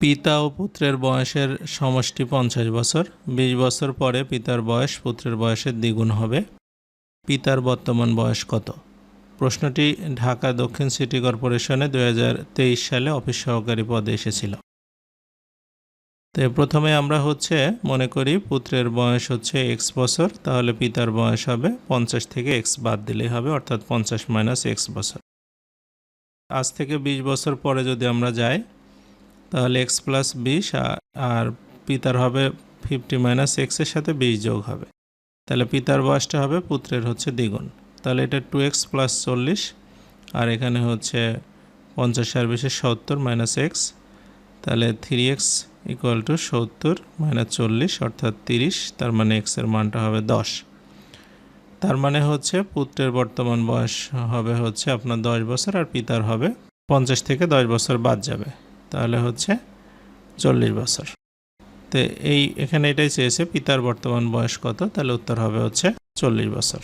পিতা ও পুত্রের বয়সের সমষ্টি পঞ্চাশ বছর, বিশ বছর পরে পিতার বয়স পুত্রের বয়সের দ্বিগুণ হবে। পিতার বর্তমান বয়স কত? প্রশ্নটি ঢাকা দক্ষিণ সিটি কর্পোরেশনে দু হাজার তেইশ সালে অফিস সহকারী পদে এসেছিল। তো প্রথমে আমরা হচ্ছে মনে করি পুত্রের বয়স হচ্ছে এক্স বছর, তাহলে পিতার বয়স হবে পঞ্চাশ থেকে এক্স বাদ দিলেই হবে, অর্থাৎ পঞ্চাশ মাইনাস এক্স বছর। আজ থেকে বিশ বছর পরে যদি আমরা যাই তাহলে এক্স প্লাস বিশ, আর পিতার হবে ফিফটি মাইনাস এক্সের সাথে বিশ যোগ হবে। তাহলে পিতার বয়সটা হবে পুত্রের হচ্ছে দ্বিগুণ। তাহলে এটা টু এক্স প্লাস চল্লিশ, আর এখানে হচ্ছে পঞ্চাশ আর বিশের সত্তর মাইনাস এক্স তাহলে থ্রি এক্স ইকুয়াল টু সত্তর মাইনাস চল্লিশ, অর্থাৎ তিরিশ, তার মানে এক্সের মানটা হবে দশ। তার মানে হচ্ছে পুত্রের বর্তমান বয়স হবে হচ্ছে আপনার দশ বছর, আর পিতার হবে পঞ্চাশ থেকে দশ বছর বাদ যাবে। তাহলে হচ্ছে চল্লিশ বছর। তো এই, এখানে এটাই চেয়েছে, পিতার বর্তমান বয়স কত? তাহলে উত্তর হবে হচ্ছে চল্লিশ বছর।